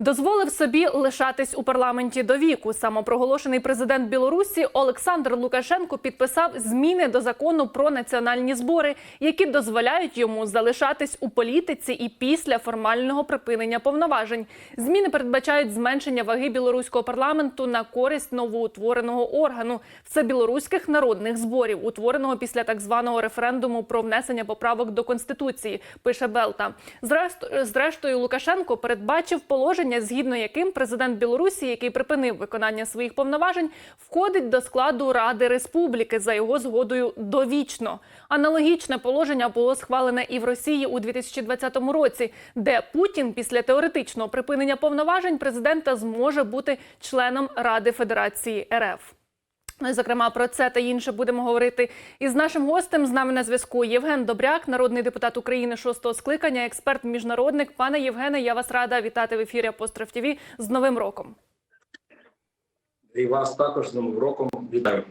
Дозволив собі лишатись у парламенті до віку. Самопроголошений президент Білорусі Олександр Лукашенко підписав зміни до закону про національні збори, які дозволяють йому залишатись у політиці і після формального припинення повноважень. Зміни передбачають зменшення ваги білоруського парламенту на користь новоутвореного органу всебілоруських народних зборів, утвореного після так званого референдуму про внесення поправок до конституції. Пише Белта. Зрештою, Лукашенко передбачив положення, згідно яким президент Білорусі, який припинив виконання своїх повноважень, входить до складу Ради Республіки за його згодою довічно. Аналогічне положення було схвалене і в Росії у 2020 році, де Путін після теоретичного припинення повноважень президента зможе бути членом Ради Федерації РФ. Ну зокрема, про це та інше будемо говорити із нашим гостем. З нами на зв'язку Євген Добряк, народний депутат України шостого скликання, експерт, міжнародник. Пане Євгене, я вас рада вітати в ефірі Апостроф ТВ з Новим роком. І вас також з новим роком вітаю.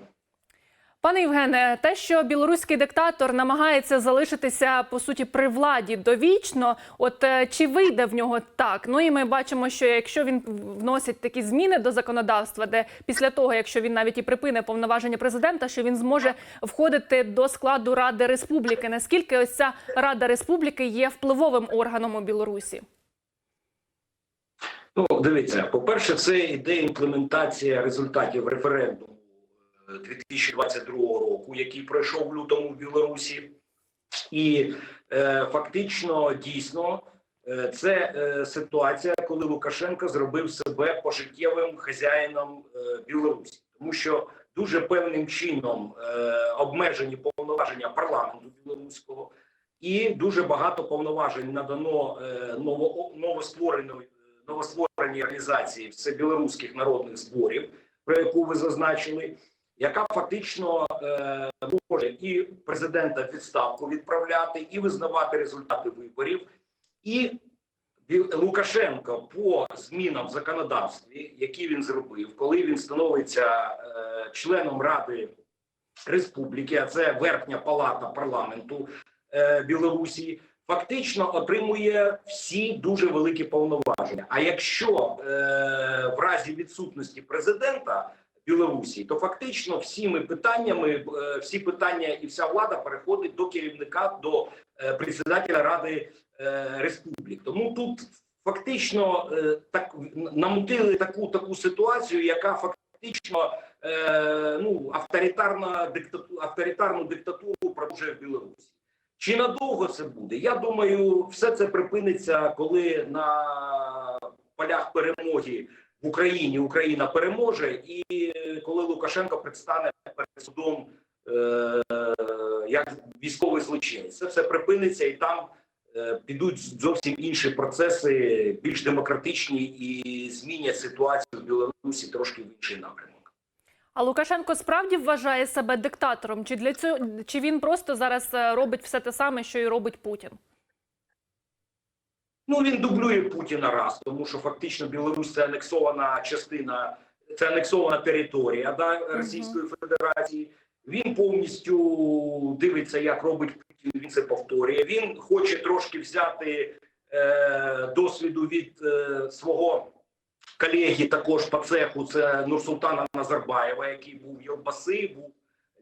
Пане Євгене, те, що білоруський диктатор намагається залишитися по суті при владі довічно, от е, чи вийде в нього так? Ну і ми бачимо, що якщо він вносить такі зміни до законодавства, де після того, якщо він навіть і припине повноваження президента, що він зможе входити до складу Ради Республіки. Наскільки ось ця Рада Республіки є впливовим органом у Білорусі? Ну, дивіться, по-перше, це іде імплементація результатів референдуму 2022 року, який пройшов в лютому в Білорусі, і е, фактично дійсно е, це е, ситуація, коли Лукашенко зробив себе пожиттєвим хазяїном е, Білорусі, тому що дуже певним чином е, обмежені повноваження парламенту білоруського. І дуже багато повноважень надано е, ново, новоствореної новоствореній організації всебілоруських народних зборів, про яку ви зазначили, яка фактично е, може і президента в відставку відправляти, і визнавати результати виборів, і Лукашенко по змінам в законодавстві, які він зробив, коли він становиться е, членом Ради Республіки, а це верхня палата парламенту е, Білорусі, фактично отримує всі дуже великі повноваження. А якщо е, в разі відсутності президента Білорусі, то фактично всіми питаннями, е, всі питання і вся влада переходить до керівника, до е, председателя Ради е, Республік. Тому тут фактично так намутили таку таку ситуацію, яка фактично ну авторитарна диктату, авторитарну диктатуру продовжує в Білорусі. Чи надовго це буде? Я думаю, все це припиниться, коли на полях перемоги в Україні Україна переможе, і коли Лукашенко предстане перед судом е, як військовий злочинець. Це все припиниться, і там е, підуть зовсім інші процеси, більш демократичні, і змінять ситуацію в Білорусі трошки в інший напрямок. А Лукашенко справді вважає себе диктатором? Чи для цього чи він просто зараз е, робить все те саме, що і робить Путін? Ну він дублює Путіна раз, тому що фактично Білорусь це анексована частина, це анексована територія да, Російської Федерації. Він повністю дивиться, як робить Путін. Він це повторює. Він хоче трошки взяти е, досвіду від е, свого колеги, також по цеху. Це Нурсултана Назарбаєва, який був Євбаси, був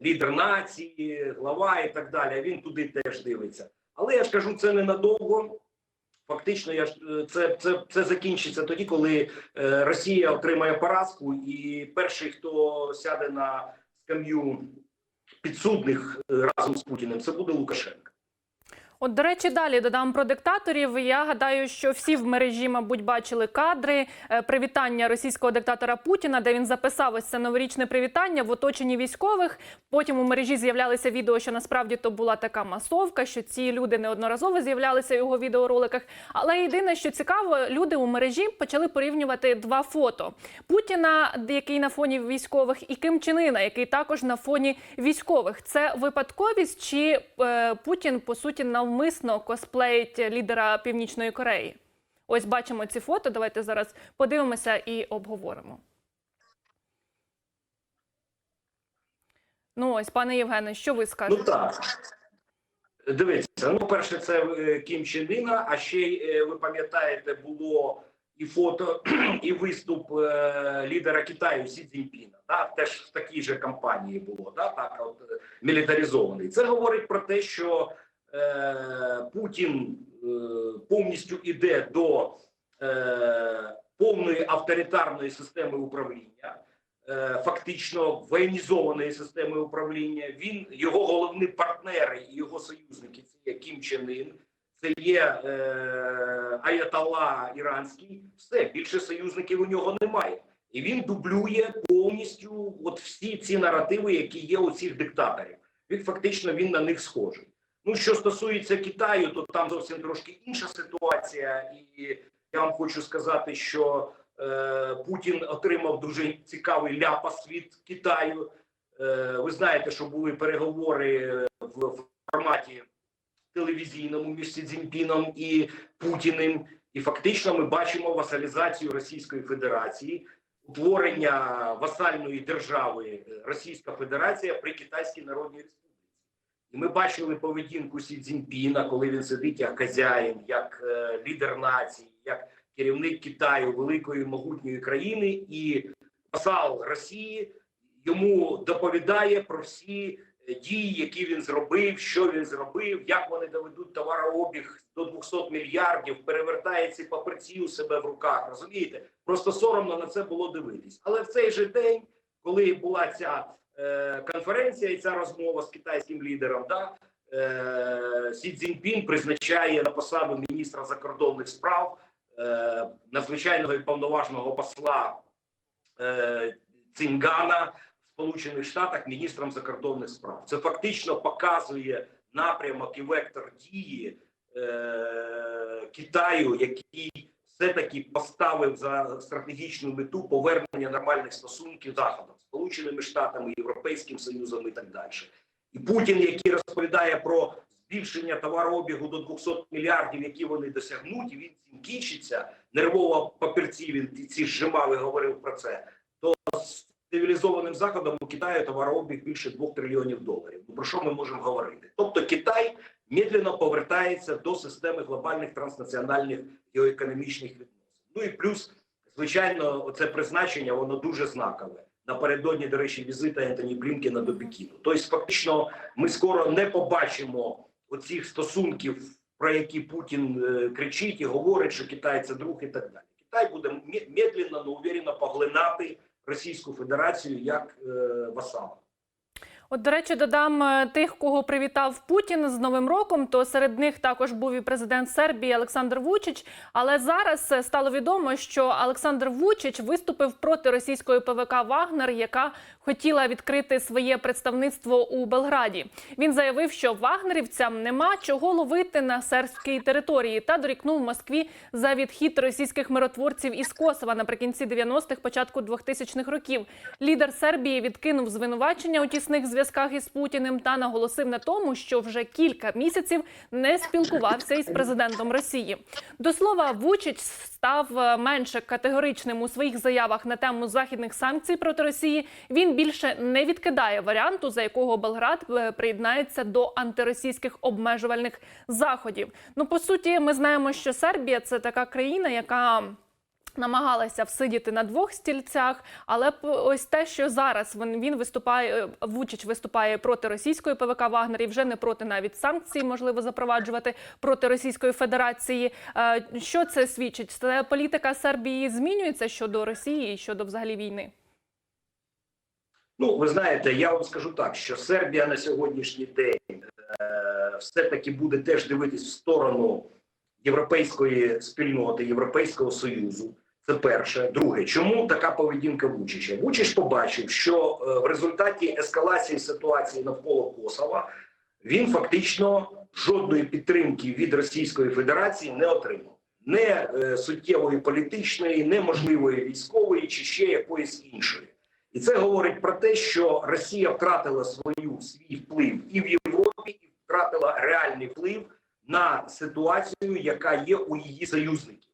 лідер нації, глава і так далі. Він туди теж дивиться. Але я ж кажу, це ненадовго. Фактично, я е, це, це, це закінчиться тоді, коли е, Росія отримає поразку, і перший, хто сяде на скам'ю підсудних е, разом з Путіним, це буде Лукашенко. От, до речі, далі додам про диктаторів. Я гадаю, що всі в мережі, мабуть, бачили кадри е, привітання російського диктатора Путіна, де він записав ось це новорічне привітання в оточенні військових. Потім у мережі з'являлися відео, що насправді то була така масовка, що ці люди неодноразово з'являлися в його відеороликах. Але єдине, що цікаво, люди у мережі почали порівнювати два фото: Путіна, який на фоні військових, і Ким Чен Ына, який також на фоні військових. Це випадковість чи е, Путін по суті навмисно косплеїть лідера Північної Кореї? Ось бачимо ці фото. Давайте зараз подивимося і обговоримо. Ну ось, пане Євгене, що ви скажете? Ну так. Дивіться, ну перше, це е, Кім Чен Іна, а ще е, ви пам'ятаєте, було і фото, і виступ е, лідера Китаю Сі Цзіньпіна. Да, теж в такій же кампанії було, да, так от мілітаризований. Це говорить про те, що Путін е, повністю іде до е, повної авторитарної системи управління. е, Фактично воєнізованої системи управління. Він його головні партнери і його союзники це є Кім Чен Ін, це є е, Аятолла Іранський. Все більше союзників у нього немає, і він дублює повністю от всі ці наративи, які є у цих диктаторів. Він фактично він на них схожий. Ну що стосується Китаю, то там зовсім трошки інша ситуація, і я вам хочу сказати, що е, Путін отримав дуже цікавий ляпас від Китаю. Е, ви знаєте, що були переговори в, в форматі телевізійному між Сі Цзіньпіном і Путіним. І фактично ми бачимо васалізацію Російської Федерації, утворення васальної держави е, Російська Федерація при Китайській Народній Республіці. І ми бачили поведінку Сі Цзіньпіна, коли він сидить як хазяїн, як е, лідер нації, як керівник Китаю, великої могутньої країни, і васал Росії йому доповідає про всі е, дії, які він зробив, що він зробив, як вони доведуть товарообіг до 200 мільярдів, перевертає ці папірці у себе в руках. Розумієте? Просто соромно на це було дивитись. Але в цей же день, коли була ця конференція і ця розмова з китайським лідером, да, е, Сі Цзіньпін призначає на посаду міністра закордонних справ е, надзвичайного і повноважного посла е, Цингана в Сполучених Штатах міністром закордонних справ. Це фактично показує напрямок і вектор дії е, Китаю, який все-таки поставив за стратегічну мету повернення нормальних стосунків Заходом, Сполученими Штатами, Європейським Союзом і так далі. І Путін, який розповідає про збільшення товарообігу до 200 мільярдів, які вони досягнуть, і він цим кінчиться, нервово папірці він ці зжимав говорив про це. То з цивілізованим заходом у Китаю товарообіг більше 2 трильйонів доларів. Ну, Про що ми можемо говорити? Тобто Китай медленно повертається до системи глобальних транснаціональних геоекономічних відносин. Ну і плюс, звичайно, це призначення воно дуже знакове. Напередодні, до речі, візита Ентоні Блінкена до Пекіну. Тобто, фактично, ми скоро не побачимо оцих стосунків, про які Путін е, кричить і говорить, що Китай це друг і так далі. Китай буде ме- медленно, но уверенно поглинати Російську Федерацію як е, васала. От, до речі, додам е, тих, кого привітав Путін з Новим роком. То серед них також був і президент Сербії Олександр Вучич. Але зараз е, стало відомо, що Олександр Вучич виступив проти російської ПВК Вагнер, яка хотіла відкрити своє представництво у Белграді. Він заявив, що вагнерівцям нема чого ловити на сербській території, та дорікнув Москві за відхід російських миротворців із Косова наприкінці 90-х, початку 2000-х років. Лідер Сербії відкинув звинувачення у тісних зв'язках із Путіним та наголосив на тому, що вже кілька місяців не спілкувався із президентом Росії. До слова, Вучич став е, менше категоричним у своїх заявах на тему західних санкцій проти Росії. Він більше не відкидає варіанту, за якого Белград е, приєднається до антиросійських обмежувальних заходів. Ну по суті, ми знаємо, що Сербія це така країна, яка намагалася всидіти на двох стільцях, але ось те, що зараз він, він виступає, е, Вучич виступає проти російської ПВК Вагнер і вже не проти навіть санкцій, можливо, запроваджувати проти Російської Федерації. Е, Що це свідчить? Це політика Сербії змінюється щодо Росії і щодо взагалі війни. Ну, ви знаєте, я вам скажу так, що Сербія на сьогоднішній день е, все-таки буде теж дивитись в сторону європейської спільноти, Європейського союзу. Це перше. Друге, чому така поведінка Вучича? Вучич побачив, що е, в результаті ескалації ситуації навколо Косова він фактично жодної підтримки від Російської Федерації не отримав. Не е, суттєвої політичної, не можливої військової чи ще якоїсь іншої. І це говорить про те, що Росія втратила свою свій вплив і в Європі, і втратила реальний вплив на ситуацію, яка є у її союзників.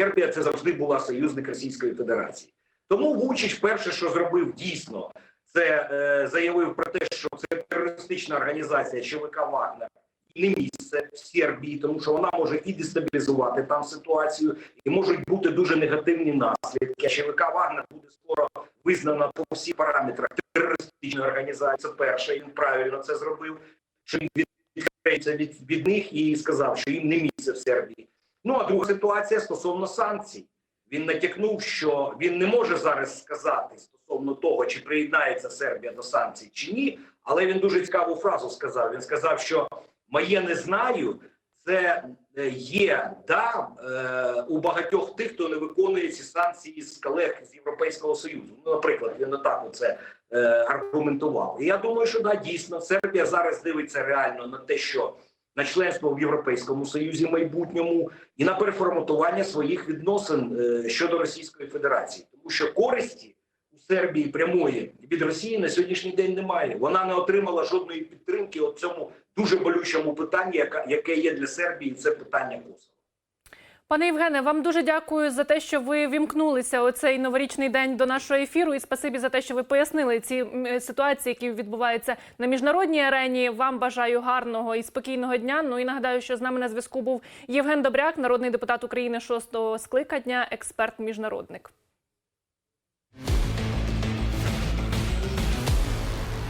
Сербія це завжди була союзник Російської Федерації. Тому Вучич перше, що зробив дійсно, це е, заявив про те, що це терористична організація ЧВК Вагнер не місце в Сербії, тому що вона може і дестабілізувати там ситуацію, і можуть бути дуже негативні наслідки. ЧВК Вагнер буде скоро визнана по всіх параметрах терористичною організацією. Це перше, він правильно це зробив. Що він відкриється від, від них і сказав, що їм не місце в Сербії. Ну а друга ситуація стосовно санкцій. Він натякнув, що він не може зараз сказати стосовно того, чи приєднається Сербія до санкцій чи ні. Але він дуже цікаву фразу сказав. Він сказав, що моє не знаю. Це е, є да е, у багатьох тих, хто не виконує ці санкції з колег з Європейського союзу. Ну, наприклад, він отак оце е, аргументував. І я думаю, що да, дійсно Сербія зараз дивиться реально на те, що на членство в Європейському Союзі майбутньому і на переформатування своїх відносин е, щодо Російської Федерації, тому що користі у Сербії прямої від Росії на сьогоднішній день немає. Вона не отримала жодної підтримки у цьому дуже болючому питанні, яке є для Сербії. Це питання Косово. Пане Євгене, вам дуже дякую за те, що ви вімкнулися у цей новорічний день до нашого ефіру. І спасибі за те, що ви пояснили ці ситуації, які відбуваються на міжнародній арені. Вам бажаю гарного і спокійного дня. Ну і нагадаю, що з нами на зв'язку був Євген Добряк, народний депутат України шостого скликання, експерт міжнародник.